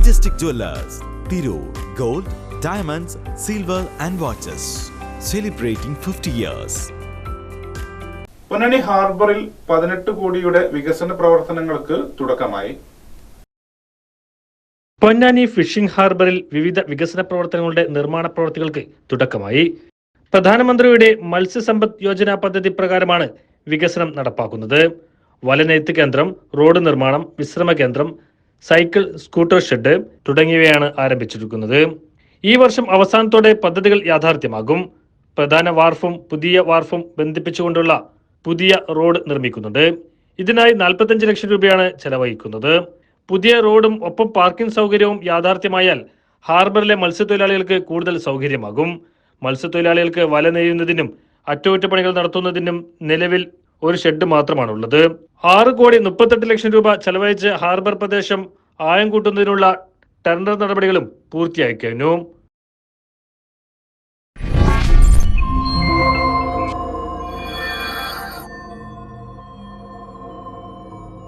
Majestic Jewelers, Tirur Gold, Diamonds, Silver and watches Celebrating 50 years Ponnani ഹാർബറിൽ പതിനെട്ട് കോടിയുടെ വികസന പ്രവർത്തനങ്ങൾക്ക് തുടക്കമായി. പൊന്നാനി ഫിഷിംഗ് ഹാർബറിൽ വിവിധ വികസന പ്രവർത്തനങ്ങളുടെ നിർമ്മാണ പ്രവർത്തികൾക്ക് തുടക്കമായി. പ്രധാനമന്ത്രിയുടെ മത്സ്യസമ്പദ് യോജന പദ്ധതി പ്രകാരമാണ് വികസനം നടപ്പാക്കുന്നത്. വലനെയ്ത്ത് കേന്ദ്രം റോഡ് നിർമ്മാണം വിശ്രമ കേന്ദ്രം സൈക്കിൾ സ്കൂട്ടർ ഷെഡ് തുടങ്ങിയവയാണ് ആരംഭിച്ചിരിക്കുന്നത്. ഈ വർഷം അവസാനത്തോടെ പദ്ധതികൾ യാഥാർത്ഥ്യമാകും. പ്രധാന വാർഫും പുതിയ വാർഫും ബന്ധിപ്പിച്ചുകൊണ്ടുള്ള പുതിയ റോഡ് നിർമ്മിക്കുന്നുണ്ട്. ഇതിനായി നാൽപ്പത്തഞ്ച് ലക്ഷം രൂപയാണ് ചെലവഴിക്കുന്നത്. പുതിയ റോഡും ഒപ്പം പാർക്കിംഗ് സൗകര്യവും യാഥാർത്ഥ്യമായാൽ ഹാർബറിലെ മത്സ്യത്തൊഴിലാളികൾക്ക് കൂടുതൽ സൗകര്യമാകും. മത്സ്യത്തൊഴിലാളികൾക്ക് വല നെയ്യുന്നതിനും അറ്റകുറ്റപ്പണികൾ നടത്തുന്നതിനും നിലവിൽ ഒരു ഷെഡ് മാത്രമാണ് ഉള്ളത് ആറ് കോടി മുപ്പത്തെട്ട് ലക്ഷം രൂപ ചെലവഴിച്ച് ഹാർബർ പ്രദേശം ആയം കൂട്ടുന്നതിനുള്ള ടെൻഡർ നടപടികളും പൂർത്തിയായി കഴിഞ്ഞു.